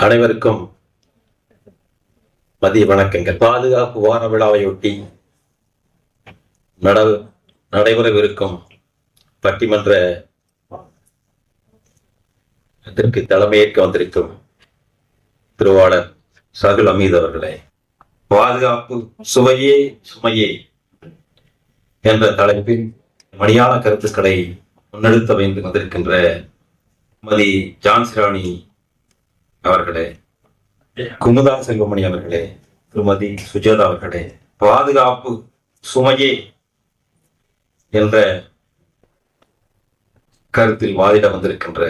அனைவருக்கும் மதிய வணக்கங்கள். பாதுகாப்பு வார விழாவையொட்டி நட நடைபெறவிருக்கும் பட்டிமன்ற இதற்கு தலைமையேற்க வந்திருக்கும் திருவாளர் சகுல் அமீத் அவர்களே பாதுகாப்பு சுவையே சுமையே என்ற தலைப்பில் மணியான கருத்துக்களை முன்னெடுத்த வைத்து வந்திருக்கின்ற மதி ஜான்சிராணி அவர்களே குமுதா செல்வமணி அவர்களே திருமதி சுஜாதா அவர்களே பாதுகாப்பு சுமையே என்ற கருத்தில் வாதிட வந்திருக்கின்ற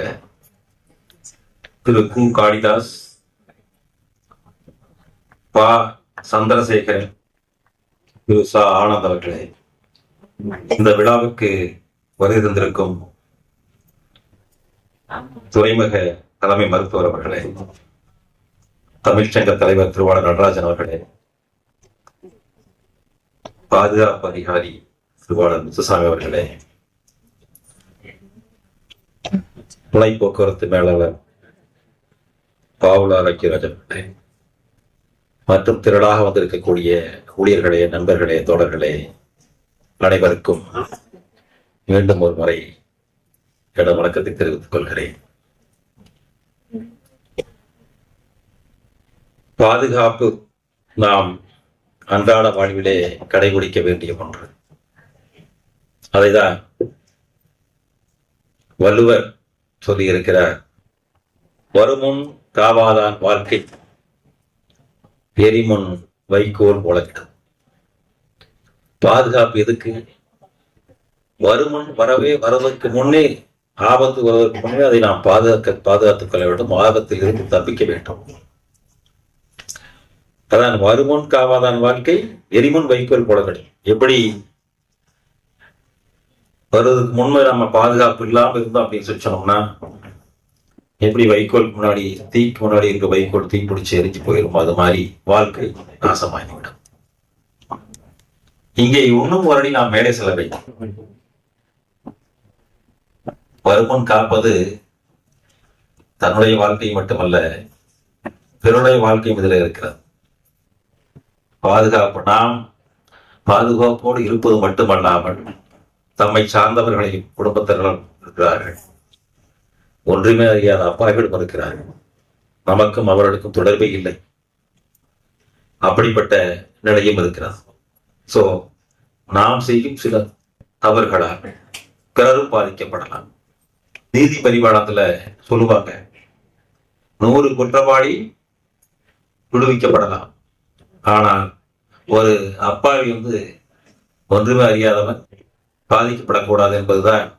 திரு கு. காளிதாஸ் பா. சந்திரசேகரன் திரு. சா. ஆனந்த் அவர்களே இந்த விழாவுக்கு வருகை தந்திருக்கும் துறைமுக தலைமை மருத்துவர் அவர்களே தமிழ்ச்சங்க தலைவர் திருவாளர் நடராஜன் அவர்களே பாதுகாப்பு அதிகாரி திருவாளர் முத்துசாமி அவர்களே துணை போக்குவரத்து மேலாளர் பாவுலா ரக்கிராஜன் மற்றும் திரளாக வந்திருக்கக்கூடிய ஊழியர்களே நண்பர்களே தோழர்களே அனைவருக்கும் மீண்டும் ஒரு முறை என்னோட வணக்கத்தை தெரிவித்துக் கொள்கிறேன். பாதுகாப்பு நாம் அன்றாட வாழ்விலே கடைபிடிக்க வேண்டிய ஒன்று. அதைதான் வள்ளுவர் சொல்லியிருக்கிறார். வருமுன் காவாதான் வாழ்க்கை எரிமுன் வைக்கோல் உலகிடும் பாதுகாப்பு எதுக்கு? வருமுன் வரவே வரதுக்கு முன்னே ஆபத்து வருவதற்கு முன்னே அதை நாம் பாதுகாக்க பாதுகாத்துக் கொள்ள வேண்டும் ஆபத்தில் இருந்து தப்பிக்க வேண்டும். அதான் வருமுன் காவாதான் வாழ்க்கை எரிமுன் வைக்கோல் போலகடி எப்படி? வருவதுக்கு முன்பு நம்ம பாதுகாப்பு இல்லாம இருந்தோம் அப்படின்னு சொல்லி சொன்னோம்னா எப்படி வைக்கோல் முன்னாடி தீக்கு முன்னாடி இருக்க வைக்கோல் தீ பிடிச்சி எரிஞ்சு போயிடும் அது மாதிரி வாழ்க்கை நாசமாகிவிடும் இங்கே இன்னும் ஒரு அடி நாம் மேலே செல்ல வேண்டும். வருமுன் காப்பது தன்னுடைய வாழ்க்கை மட்டுமல்ல பிறனுடைய வாழ்க்கையும் இதில் இருக்கிறது. பாதுகாப்பு நாம் பாதுகாப்போடு இருப்பது மட்டுமல்லாமல் தம்மை சார்ந்தவர்களையும் குடும்பத்தினரும் இருக்கிறார்கள். ஒன்றுமே அறியாத அப்பாவிடம் இருக்கிறார்கள் நமக்கும் அவர்களுக்கும் தொடர்பே இல்லை. அப்படிப்பட்ட நிலையும் இருக்கிறது. சோ நாம் செய்யும் சில தவறுகளால் பிறரும் பாதிக்கப்படலாம். நீதி பரிமாணத்துல சொல்லுவாங்க நூறு குற்றவாளி விடுவிக்கப்படலாம். ஆனால் ஒரு அப்பாவி வந்து ஒன்றுமே அறியாதவன் பாதிக்கப்படக்கூடாது என்பதுதான்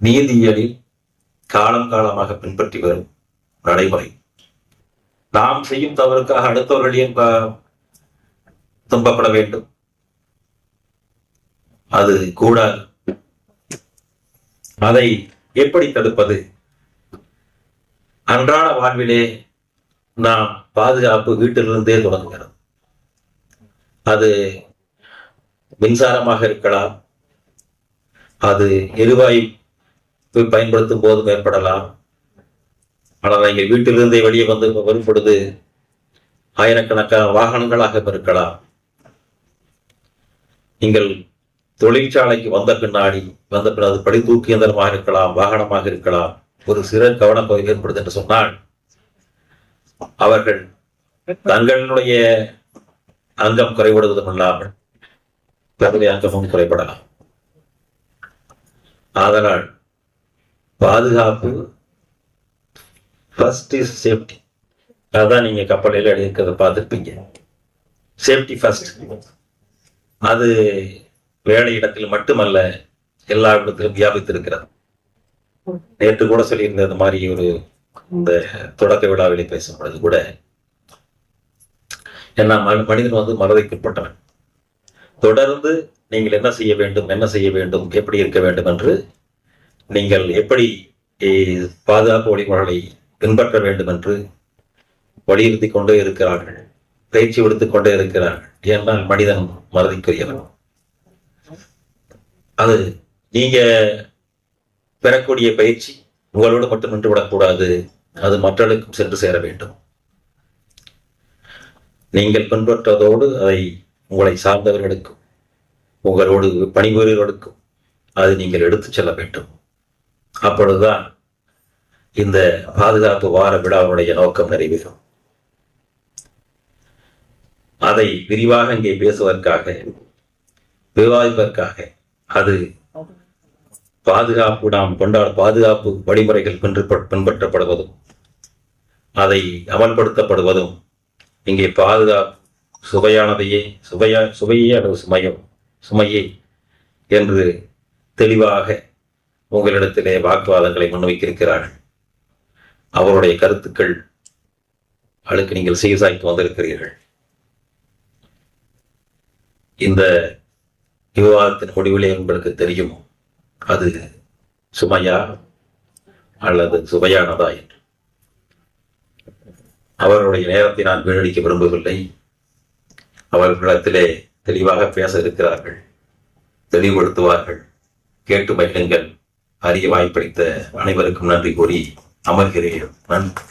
நீதியியலில் காலம் காலமாக பின்பற்றி வரும் நடைமுறை. நாம் செய்யும் தவறுக்காக அடுத்தவர்களையும் ப- துன்பப்பட வேண்டும்? அது கூடாது. அதை எப்படி தடுப்பது? அன்றாட வாழ்விலே நாம் பாதுகாப்பு வீட்டிலிருந்தே தொடங்குகிறது. அது மின்சாரமாக இருக்கலாம். அது எரிவாயு பயன்படுத்தும் போதும் ஏற்படலாம். ஆனால் நீங்கள் வீட்டிலிருந்தே வெளியே வந்து வரும் பொழுது ஆயிரக்கணக்கான வாகனங்களாக இருக்கலாம். நீங்கள் தொழிற்சாலைக்கு வந்த பின்னாடி வந்த பின் அது படி தூக்கு இயந்திரமாக இருக்கலாம் வாகனமாக இருக்கலாம். ஒரு சிறு கவனம் ஏற்படுது என்று சொன்னால் அவர்கள் தங்களுடைய அங்கம் குறைபடுவதும் இல்லாமல் பிறருடைய அங்கமும் குறைபடலாம். அதனால் பாதுகாப்பு ஃபர்ஸ்ட் இஸ் சேஃப்டி அதான் நீங்க கப்பலையில் எடுக்கிறத பார்த்துருப்பீங்க. சேஃப்டி ஃபர்ஸ்ட் அது வேலை இடத்தில் மட்டுமல்ல எல்லா இடத்திலும் வியாபித்திருக்கிறது. நேற்று கூட சொல்லியிருந்தது மாதிரி ஒரு இந்த தொடக்க விழாவிலே பேசும் பொழுது கூட என்ன மனிதன் வந்து மனதைக்குட்பட்டவன் தொடர்ந்து நீங்கள் என்ன செய்ய வேண்டும் என்ன செய்ய வேண்டும் எப்படி இருக்க வேண்டும் என்று நீங்கள் எப்படி பாதுகாப்பு வழிமுறைகளை பின்பற்ற வேண்டும் என்று வலியுறுத்தி கொண்டே இருக்கிறார்கள் பயிற்சி விடுத்துக் கொண்டே இருக்கிறார்கள். ஏன்னால் மனிதன் மறதிக்குரியவன். அது நீங்க பெறக்கூடிய பயிற்சி உங்களோடு மட்டும் நின்று விடக்கூடாது. அது மற்றவர்களுக்கும் சென்று சேர வேண்டும். நீங்கள் பின்பற்றதோடு அதை உங்களை சார்ந்தவர்களுக்கும் உங்களோடு பணிபுரியவர்களுக்கும் அது நீங்கள் எடுத்துச் செல்ல வேண்டும். அப்பொழுதுதான் இந்த பாதுகாப்பு வார விழாவுடைய நோக்கம் நிறைவேறும். அதை விரிவாக இங்கே பேசுவதற்காக விவாதிப்பதற்காக அது பாதுகாப்பு நாம் கொண்டாட பாதுகாப்பு வழிமுறைகள் பின்பற்ற- பின்பற்றப்படுவதும் அதை அமல்படுத்தப்படுவதும் இங்கே பாதுகாப்பு சுவையானதையே சுவையா சுவையே அல்லது சுமையோ சுமையே என்று தெளிவாக உங்களிடத்திலே வாக்குவாதங்களை முன்வைத்திருக்கிறார்கள். அவருடைய கருத்துக்கள் அழுக்கு நீங்கள் சீர்சாய்த்து வந்திருக்கிறீர்கள். இந்த விவாதத்தின் முடிவிலே உங்களுக்கு தெரியுமோ? அது சுமையா அல்லது சுவையானதா என்று. அவர்களுடைய நேரத்தை நான் வீணடிக்க விரும்பவில்லை. அவர்களிடத்திலே தெளிவாக பேச இருக்கிறார்கள். தெளிவுபடுத்துவார்கள். கேட்டு மகிழுங்கள். அரிய வாய்ப்பளித்த அனைவருக்கும் நன்றி கூறி அமர்கிறேன். நன்றி.